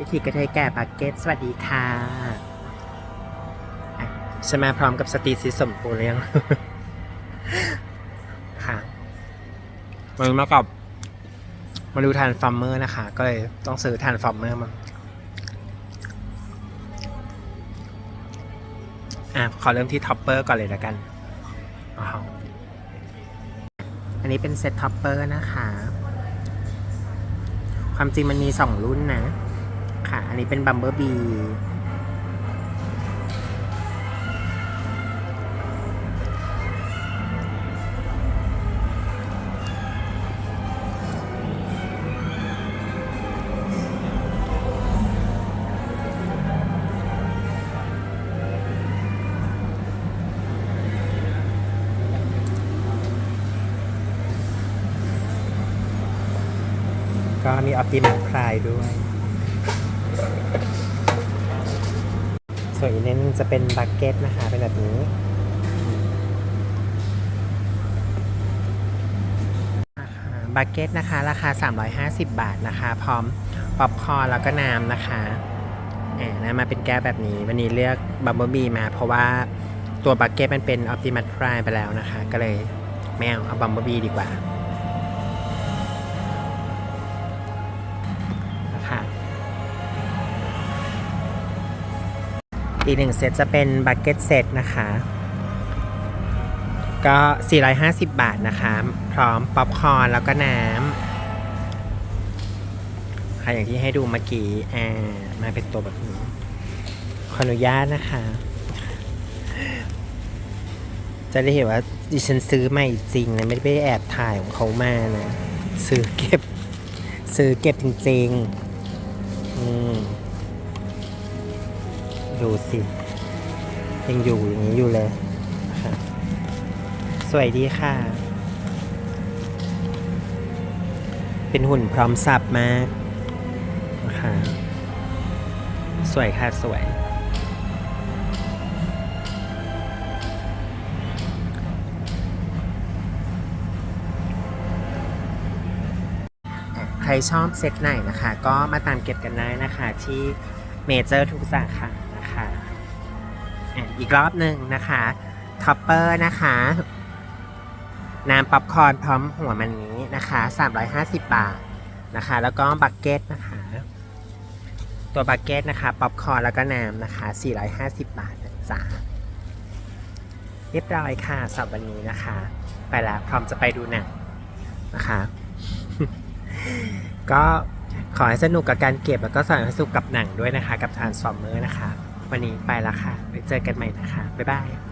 วิธีกระเทยแก่ปากเก็ตสวัสดีค่ะอะฉันมาพร้อมกับสตรีสีสมปูเลี้ยงค่ะมาดูมากับมาดูทานฟาร์มเมอร์นะคะ ก็เลยต้องซื้อทานฟาร์มเมอร์มาอะขอเริ่มที่ท็อปเปอร์ก่อนเลยแล้วกันอ้าวอันนี้เป็นเซตท็อปเปอร์นะคะ ความจริงมันมีสองรุ่นนะ ค่ะ อันนี้เป็นบัมเบอร์บีก็มีออปติมัสพลายด้วย ส่วนอีกนิดนึงจะเป็นบักเก็ตนะคะ เป็นแบบนี้บักเก็ตนะคะ ราคา 350 บาทนะคะ พร้อมป๊อปคอร์แล้วก็น้ำนะคะอ่านะมาเป็นแก้วแบบนี้ วันนี้เลือกบัมเบิลบีมา เพราะว่าตัวบักเก็ตมันเป็นออ t ติมั p พลายไปแล้วนะคะ ก็เลยไม่เอาเอาบัมเบิลบีดีกว่า อีกหนึ่งเซตจะเป็นบั c เก็ตเซตนะคะ ก็ 450 บาทนะคะ พร้อมป๊อปคอร์นแล้วก็น้ำค่ะอย่างที่ให้ดูเมื่อกี้อ่ามาเป็นตัวแบบนี้ ขออนุญาตนะคะ จะได้เห็นว่าดิฉันซื้อใหม่จริงนะ ไม่ได้ไปแอบถ่ายของเขามานะ ซื้อเก็บ ซื้อเก็บจริงๆ อืม ดูสิ ยังอยู่อย่างนี้อยู่เลย สวยดีค่ะ เป็นหุ่นพร้อมสับมากนะคะสวยค่ะ สวย ใครชอบเซตไหนนะคะ ก็มาตามเก็บกันได้นะคะที่เมเจอร์ทุกสาขานะคะ อะอีกรอบหนึ่งนะคะท็อปเปอร์นะคะน้ำป๊อปคอร์นพร้อมหัวมันนี้นะคะ 350 บาทนะคะ แล้วก็บักเก็ตนะคะ ตัวบักเก็ตนะคะป๊อปคอร์นแล้วก็น้ำนะคะ 450 บาทจ๊ะเรียบร้อยค่ะสำหรับวันนี้นะคะ ไปแล้วพร้อมจะไปดูหนังนะคะ ก็ขอให้สนุกกับการเก็บแล้วก็สนุกสนุกกับหนังด้วยนะคะ กับ Transformer นะคะ วันนี้ไปแล้วค่ะไว้เจอกันใหม่นะคะ บ๊ายบาย